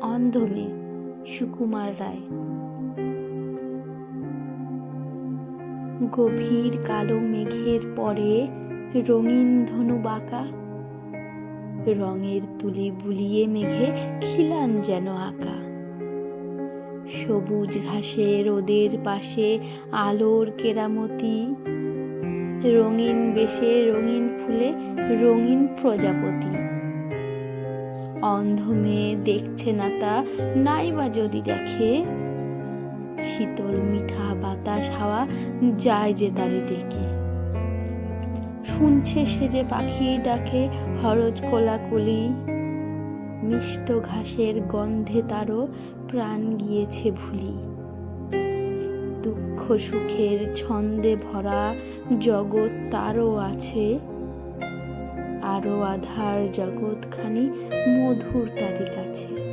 অন্ধমে সুকুমার রায়। গভীর কালো মেঘের পরে রঙিন ধনু বাঁকা। রঙের তুলি বুলিয়ে মেঘে খিলান যেন আঁকা। সবুজ ঘাসে রোদের পাশে আলোর কেরামতি। রঙিন বেশে রঙিন ফুলে রঙিন প্রজাপতি। অন্ধ মেয়ে দেখছে না তা নাই বা যদি দেখে, শীতল মিঠা বাতাস হাওয়া যায় যে তারে ডেকে। শুনছে সে যে পাখি ডাকে হরজ কোলাকুলি, মিষ্ট ঘাসের গন্ধে তারও প্রাণ গিয়েছে ভুলি। দুঃখ সুখের ছন্দে ভরা জগৎ তারও আছে। আরও আধার জগৎখানি মধুর তারি কাছে